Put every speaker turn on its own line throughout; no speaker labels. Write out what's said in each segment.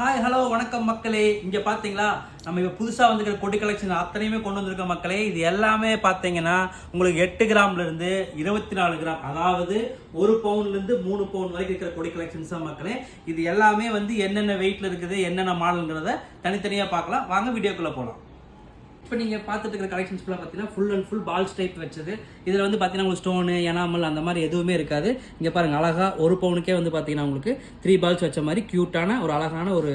Hi hello வணக்கம் மக்களே. இங்கே பார்த்தீங்களா நம்ம இப்போ புதுசாக வந்துக்கிற கொடி கலெக்ஷன் அத்தனையுமே கொண்டு வந்திருக்க மக்களே. இது எல்லாமே பார்த்தீங்கன்னா உங்களுக்கு எட்டு கிராம்லேருந்து இருபத்தி நாலு கிராம் அதாவது ஒரு பவுன்லேருந்து மூணு பவுன் வரைக்கும் இருக்கிற கொடி கலெக்ஷன்ஸ் தான் மக்களே. இது எல்லாமே வந்து என்னென்ன வெயிட்டில் இருக்குது என்னென்ன மாடலுங்கிறத தனித்தனியாக பார்க்கலாம். வாங்க வீடியோக்குள்ளே போகலாம் இப்போ நீங்கள் பார்த்துட்டு இருக்கிற கலெக்ஷன்ஸ் ஃபுல்லாக பார்த்தீங்கன்னா full and full balls type வச்சது. இதில் வந்து பார்த்தீங்கன்னா உங்களுக்கு ஸ்டோனு எனாமல் அந்த மாதிரி எதுவுமே இருக்காது. இங்கே பாருங்கள் அழகாக ஒரு பவுனுக்கே வந்து பார்த்தீங்கன்னா உங்களுக்கு த்ரீ பால்ஸ் வச்ச மாதிரி க்யூட்டான ஒரு அழகான ஒரு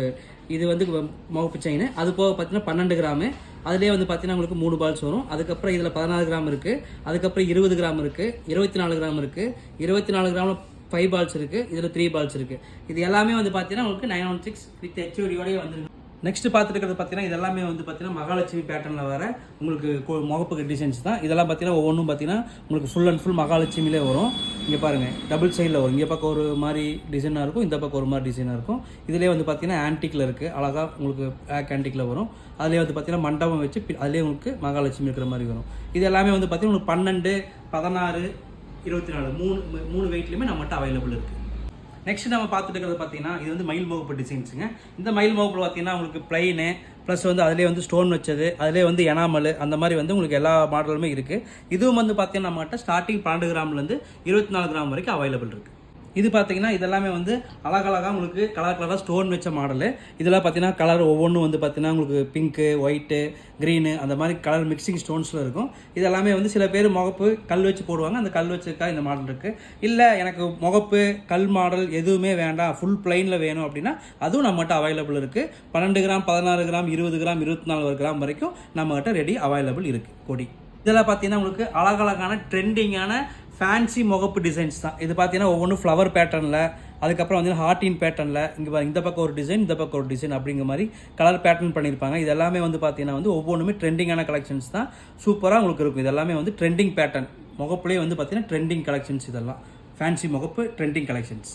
இது வந்து முகப்பு செயின் அது போக பார்த்தீங்கன்னா பன்னெண்டு கிராமு அதுலேயே வந்து பார்த்தீங்கன்னா உங்களுக்கு மூணு பால்ஸ் வரும். அதுக்கப்புறம் இதில் பதினாறு கிராம் இருக்குது அதுக்கப்புறம் இருபது கிராம் இருக்குது இருபத்தி நாலு கிராம் இருக்குது இருபத்தி நாலு கிராமில் ஃபைவ் பால்ஸ் இருக்குது இதில் த்ரீ பால்ஸ் இருக்குது இது எல்லாமே வந்து பார்த்தீங்கன்னா உங்களுக்கு நைன் ஒன் சிக்ஸ் வித் ஹெச்ஓடியோடய வந்துருக்கு. நெக்ஸ்ட் பார்த்துட்டு இருக்கிறது பார்த்தீங்கன்னா இதெல்லாமே வந்து பார்த்தீங்கன்னா மகாலட்சுமி பேட்டர்னில் வர உங்களுக்கு கொ- முகப்புக்கு டிசைன்ஸ் தான். இதெல்லாம் பார்த்தீங்கன்னா ஒவ்வொன்றும் பார்த்தீங்கன்னா உங்களுக்கு ஃபுல் அண்ட் ஃபுல் மகாலட்சுமியிலே வரும். இங்கே பாருங்கள் டபுள் சைடில் வரும். இங்கே பக்கம் ஒரு மாதிரி டிசைனாக இருக்கும் இந்த பக்கம் ஒரு மாதிரி டிசைனாக இருக்கும். இதிலே வந்து பார்த்தீங்கன்னா ஆன்டிக்கில் இருக்குது அழகாக உங்களுக்கு பேக் ஆன்டிக்கில் வரும். அதுலேயே வந்து பார்த்தீங்கன்னா மண்டபம் வச்சு பி- அதுலேயே உங்களுக்கு மகாலட்சுமி இருக்கிற மாதிரி வரும். இது எல்லாமே வந்து பார்த்தீங்கன்னா உங்களுக்கு பன்னெண்டு பதினாறு இருபத்தி நாலு மூணு மூணு வெயிட்லையுமே நம்மகிட்ட அவைலபிள் இருக்குது நெக்ஸ்ட் நம்ம பார்த்துட்டு இருக்கிறது பார்த்தீங்கன்னா இது வந்து மயில் முகப்பு டிசைன்ஸுங்க இந்த மயில் முகப்பில் பார்த்தீங்கன்னா உங்களுக்கு பிளைனு ப்ளஸ் வந்து அதிலே வந்து ஸ்டோன் வச்சது அதிலே வந்து எனாமல் அந்த மாதிரி வந்து உங்களுக்கு எல்லா மாடலுமே இருக்குது இதுவும் வந்து பார்த்தீங்கன்னா நம்மகிட்ட ஸ்டார்டிங் பன்னெண்டு கிராம்லேருந்து இருபத்தி நாலு கிராம் வரைக்கும் அவைலபிள் இருக்குது இது பார்த்தீங்கன்னா இதெல்லாமே வந்து அழகழகாக உங்களுக்கு கலர் கலராக ஸ்டோன் வச்ச மாடலு இதெல்லாம் பார்த்தீங்கன்னா கலர் ஒவ்வொன்றும் வந்து பார்த்தீங்கன்னா உங்களுக்கு பிங்க்கு ஒயிட்டு க்ரீனு அந்த மாதிரி கலர் மிக்சிங் ஸ்டோன்ஸில் இருக்கும். இதெல்லாமே வந்து சில பேர் முகப்பு கல் வச்சு போடுவாங்க. அந்த கல் வச்சுருக்கா இந்த மாடல் இருக்குது இல்லை எனக்கு முகப்பு கல் மாடல் எதுவுமே வேண்டாம். ஃபுல் பிளைனில் வேணும் அப்படின்னா அதுவும் நம்மகிட்ட அவைலபிள் இருக்குது பன்னெண்டு கிராம் பதினாறு கிராம் இருபது கிராம் இருபத்தி நாலு கிராம் வரைக்கும் நம்மகிட்ட ரெடி அவைலபிள் இருக்குது கொடி. இதெல்லாம் பார்த்தீங்கன்னா உங்களுக்கு அழகழகான ட்ரெண்டிங்கான ஃபேன்சி முகப்பு டிசைன்ஸ் தான். இது பார்த்தீங்கன்னா ஒவ்வொன்றும் ஃப்ளவர் பேட்டர்னில் அதுக்கப்புறம் வந்து ஹார்டின் பேட்டர்னில் இங்கே பாருங்க இந்த பக்கம் ஒரு டிசைன் இந்த பக்கம் ஒரு டிசைன் அப்படிங்கிற மாதிரி கலர் பேட்டர்ன் பண்ணியிருப்பாங்க. இது எல்லாமே வந்து பார்த்தீங்கன்னா வந்து ஒவ்வொன்றுமே ட்ரெண்டிங்கான கலெக்ஷன்ஸ் தான். சூப்பராக உங்களுக்கு இருக்கும். இது எல்லாமே வந்து ட்ரெண்டிங் பேட்டர்ன் முகப்புலேயே வந்து பார்த்தீங்கன்னா ட்ரெண்டிங் கலெக்ஷன்ஸ் இதெல்லாம். ஃபேன்சி முகப்பு ட்ரெண்டிங் கலெக்ஷன்ஸ்